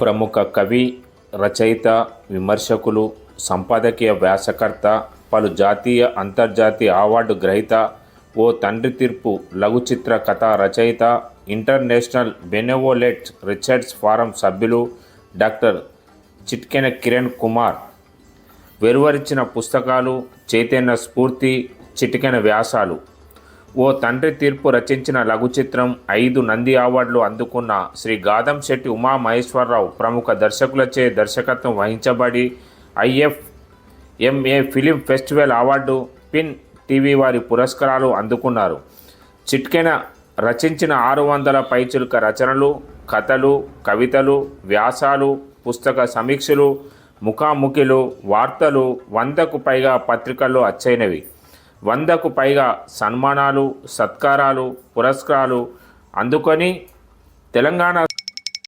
ప్రముఖ కవి రచయిత విమర్శకులు సంపాదకీయ వ్యాసకర్త పలు జాతీయ అంతర్జాతీయ అవార్డు గ్రహీత ఓ తండ్రి తీర్పు లఘు చిత్ర కథా రచయిత ఇంటర్నేషనల్ బెనెవోలెట్ రీసెర్చ్ ఫారం సభ్యులు డాక్టర్ చిట్కెన కిరణ్ కుమార్. వెలువరించిన పుస్తకాలు చైతన్య స్ఫూర్తి చిటికెన వ్యాసాలు. ఓ తండ్రి తీర్పు రచించిన లఘు చిత్రం ఐదు నంది అవార్డులు అందుకున్న శ్రీ గాదం శెట్టి ఉమా మహేశ్వరరావు ప్రముఖ దర్శకులచే దర్శకత్వం వహించబడి IF MA film festival award pin TV వారి పురస్కారాలు అందుకున్నారు. చిట్కెన రచించిన ఆరు వందల పైచులుక రచనలు కథలు కవితలు వ్యాసాలు పుస్తక సమీక్షలు ముఖాముఖిలు వార్తలు వందకు పైగా పత్రికల్లో అచ్చైనవి. వందకు పైగా సన్మానాలు సత్కారాలు పురస్కారాలు అందుకొని తెలంగాణ